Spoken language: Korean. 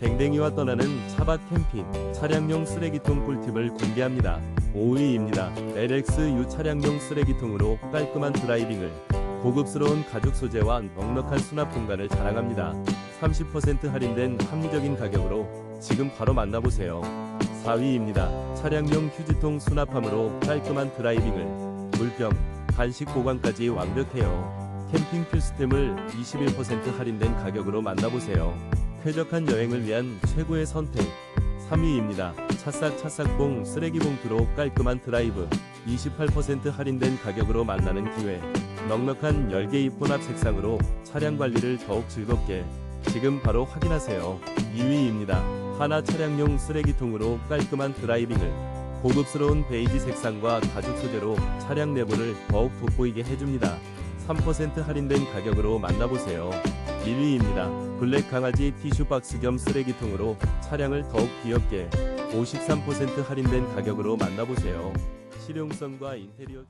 댕댕이와 떠나는 차박 캠핑 차량용 쓰레기통 꿀팁을 공개합니다. 5위입니다. LXU 차량용 쓰레기통으로 깔끔한 드라이빙을 고급스러운 가죽 소재와 넉넉한 수납 공간을 자랑합니다. 30% 할인된 합리적인 가격으로 지금 바로 만나보세요. 4위입니다. 차량용 휴지통 수납함으로 깔끔한 드라이빙을 물병, 간식 보관까지 완벽해요. 캠핑 필수템을 21% 할인된 가격으로 만나보세요. 쾌적한 여행을 위한 최고의 선택. 3위입니다. 차싹차싹봉 쓰레기 봉투로 깔끔한 드라이브. 28% 할인된 가격으로 만나는 기회. 넉넉한 10개 입혼합 색상으로 차량 관리를 더욱 즐겁게. 지금 바로 확인하세요. 2위입니다. 하나 차량용 쓰레기통으로 깔끔한 드라이빙을. 고급스러운 베이지 색상과 가죽 소재로 차량 내부를 더욱 돋보이게 해줍니다. 3% 할인된 가격으로 만나보세요. 1위입니다. 블랙 강아지 티슈 박스 겸 쓰레기통으로 차량을 더욱 귀엽게 53% 할인된 가격으로 만나보세요. 실용성과 인테리어